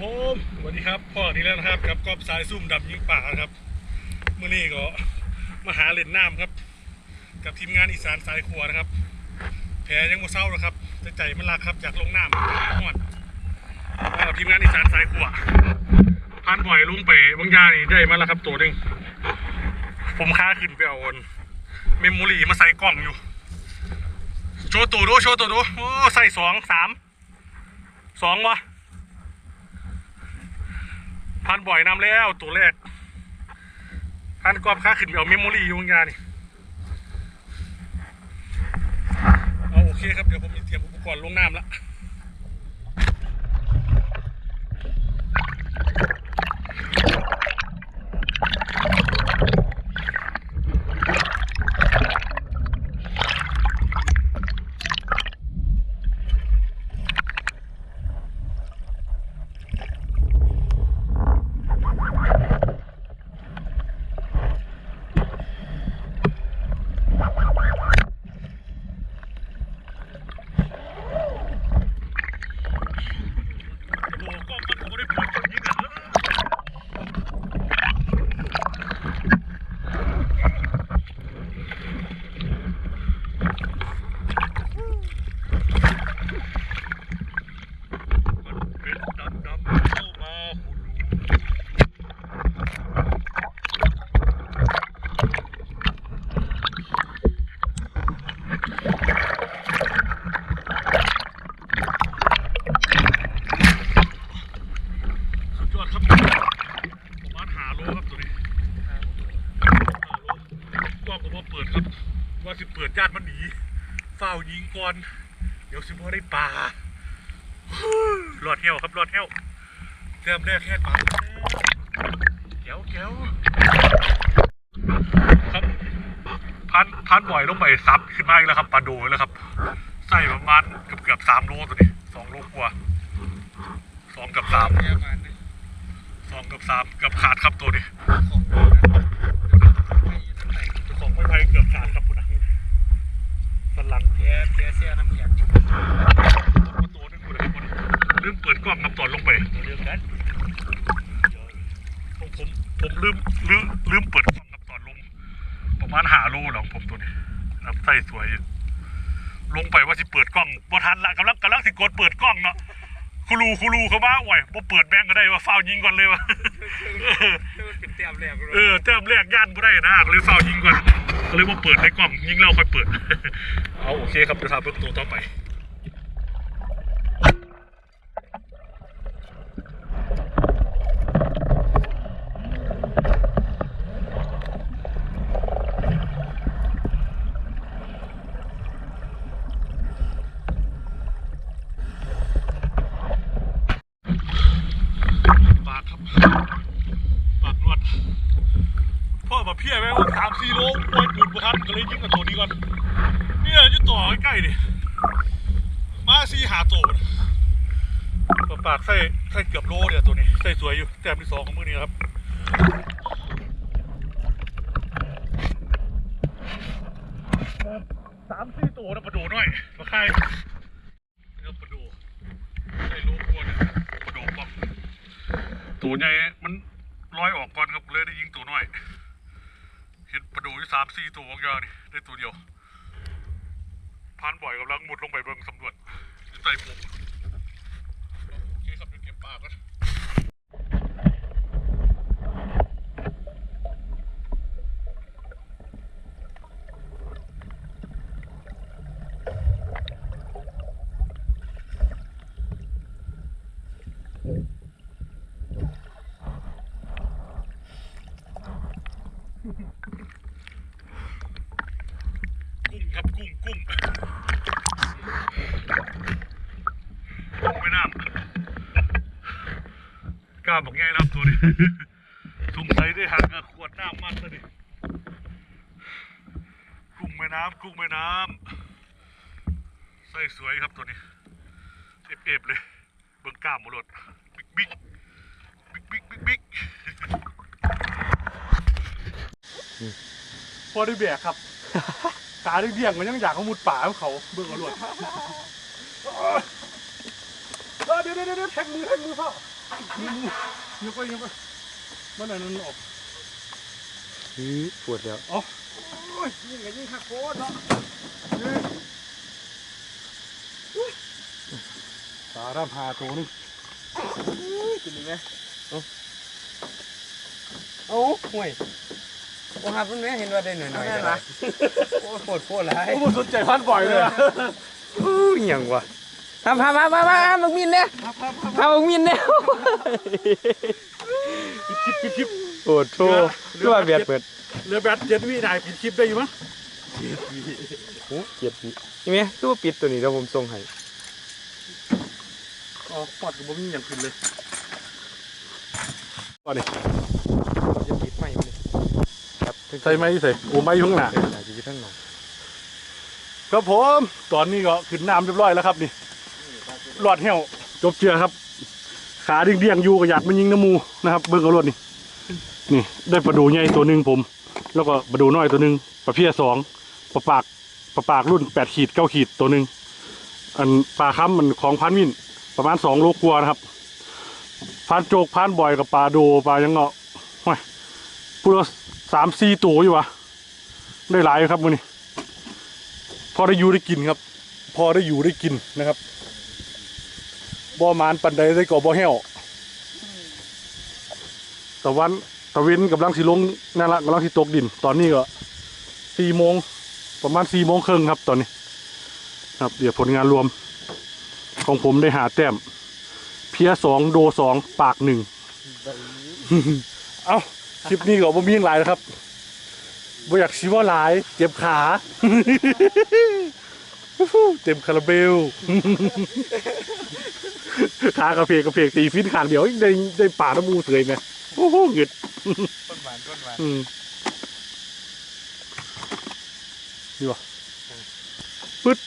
ผมสวัสดีครับพ่อที่แล้วนะครับกับกอบสายซุ่มดับยิงป่าครับเมื่อนี้ก็มาหาเล่นน้ำครับ กับทีมงานอีสานสายครัวนะครับ แผลยังบ่เศร้านะครับแต่ใจมันรักครับอยากลงน้ำหอดมากับทีมงานอีสานสายครัวพันบ่อยลุงไปบางอยางนี่ได้มาแล้วครับตัวหนึ่งผมค้าขึ้นไปเอาเมมโมรี่มาใส่กล้องอยู่ โชว์ตัวดูโชว์ตัวดูโอ้ใส่สองสามสองวะ พันบ่อยนำแล้วตัวแรกพันกรอบค่าขึ้นไปเอาเมมโมรี่อยู่งยานี่เอาโอเคครับ เดี๋ยวผมมีเตรียมอุปกรณ์ลงน้ำละโอ้กล้องมันผมไม่ได้พูดคนนี้กันมันเป็นดำดำเข้ามาคุณ สุดยอดครับประมาณหาโลครับตัวนี้หาโล กล้องก็บ่เปิดครับ ว่าสิเปิดญาติมันหนีเฝ้ายิงก่อน เดี๋ยวสิบ่ได้ปลาหลอดเหี้ยวครับหลอดเหี้ยวแต้มแรกแค่ปลาแก้วแก้วครับพันพันบ่อยลงไปซับขึ้นมาอีกแล้วครับปลาโดยแล้วครับใส่ประมาณเกือบเกือบสามโลตัวนี้สองโลกว่าสองกับสามสองกับสามกือบขาดครับตัวนี้ของไม่ไพ่เกือบขาดครับคุณนะสันหลัง เสียเสียเสียน้ำเสียง ตัวนึงคุณนะคุณลืมเปิดกล้องครับตอนลงไป ตัวเดียวกัน ผมผมผมลืมลืมลืมเปิดกล้องครับตอนลง ประมาณหาโลหรองผมตัวนี้ครับใส่สวยอยู่ลงไปว่าสิเปิดกล้องบ่ทันละกำลังกำลังสิกดเปิดกล้องเนาะคูรูคูรูเขาว่าโอ้ยบ่เปิดแบงก็ได้ว่าฟาวยิงก่อนเลยว่ะมันเป็นเตรียมแรกเลยเออแต้มแรกย่านบ่ได้นะก็เลยเฝ้ายิงก่อนก็เลยว่าเปิดในกล่องยิงแล้วค่อยเปิด เอาโอเคครับเดี๋ยวทำเบิ่งตัวต่อไปปากครับปากนวดพ่อมาเพี้ยแม่งสามสี่โลปล่อยปูนประทันก็เลยยิงกับตัวนี้ก่อน เนี่ยจะต่อใกล้ๆดิมาสี่หาตัวปากใส่ใส่เกือบโลเนี่ยตัวนี้ใส่สวยอยู่แต้มที่สองของมือนี้ครับสามสี่ตัวนะประดูน้อยมาใครเนื้อประดูใส่โลกวนเนี่ยประดูป้อม ตัวใหญ่มันลอยออกก่อนครับเลยได้ยิงตัวน้อย เห็นประดูที่สามสี่ตัวของยานี่ได้ตัวเดียวพันบ่อยกำลังมุดลงไปเบิ่งสำรวจใส่ผมโอเคครับเดี๋ยวเก็บปลาก่อนกุ้งครับกุ้งกุ้งกุ้งไม่น้ำ กล้าบอกง่ายนะครับตัวนี้ สงสัยได้หางกับขวดน้ำมันเลยดิกุ้งแม่น้ำกุ้งแม่น้ำใส่สวยครับตัวนี้เอฟเอฟเลยเบิ่งกล้ามหมดเลยบิ๊กบิ๊กบิ๊กบิ๊กบิ๊กบิ๊กพอได้แบกครับ ตาได้เบี่ยงมันยังอยากเอามุดป่าของเขาเบิ่งเอารวดเออเดี๋ยวเดี๋ยวเดี๋ยวแทงมือแทงมือพ่อ ยกไปยกไปมันอะไรนั่นออกอื้อปวดแล้วโอ้ยยิ่งกับยิ่งหักโคตรเนาะสาร่ำหาตัวนึงกินดีไหมเอ้าห่วยโอ้หับมันแม่เห็นว่าได้หน่อยๆนั่กันะโอ้ปวดปวดหลายโอ้ผมสนใจพันบ่อยเลยอะอู้อหย่างวะ ทำทำมามามามาบักมินเนี่ยครับครับครับทำบักมินเนี่ยปิดคลิปปิดคลิปโอ้โธ่ด้วยเบียดเปิดเหลือแบตเจ็ดวินายปิดคลิปได้อยู่มั้งโอ้เกียดปีนี่ไหมคือว่าปิดตัวนี้แล้วผมส่งให้อ๋อปอดกับผมมีอย่างขึ้นเลยก่อนนี่จะปิดไม่เลยครับใส่ไม้ใส่โอ้ไม้อยู่ข้างหน้าเอออาจจะอยู่ข้างหลังครับผม ตอนนี้ก็ขึ้นน้ำเรียบร้อยแล้วครับนี่ หลอดเหี่ยวจบเจือครับ ขาเดียงๆอยู่ก็อยากมันยิงน้ำมูนะครับ เบิ้งเอารถนี่นี่ ได้ปลาดูใหญ่ตัวหนึ่งผม แล้วก็ปลาดูน้อยตัวหนึ่งปลาเพี้ยสองปลาปากปลาปากรุ่นแปดขีดเก้าขีดตัวหนึ่งอันปลาค้ำมันของพันมินประมาณสองโลกว่านะครับพานโจกพานบ่อยกับปลาโดปลายังเงาะห้ยพูดว่าสามสี่ตัวอยู่วะได้หลายครับมือนี้พอได้อยู่ได้กินครับ พอได้อยู่ได้กินนะครับ บ่มานปันใดได้ก่อบ่อแห้วตะวันตะเวนกำลังสิลงนั่นละกำลังสิตกดิน ตอนนี้ก็สี่โมงประมาณสี่โมงครึ่งครับตอนนี้ ครับ เดี๋ยวผลงานรวม ของผมได้หาแต้ม เพียสองโดสองปากหนึ่งเอาคลิปนี้ก็บ่มีอย่างไรนะครับบ่อยากชิว่าหลาย เจ็บขา เต็มคาราเบลขากระเพกกระเพกตีฟิตขางเดียวได้ได้ป่าน้ำมูเสยไหมโอ้โหเงึดต้นหวานต้นหวานอืมนี่วะปึ๊ด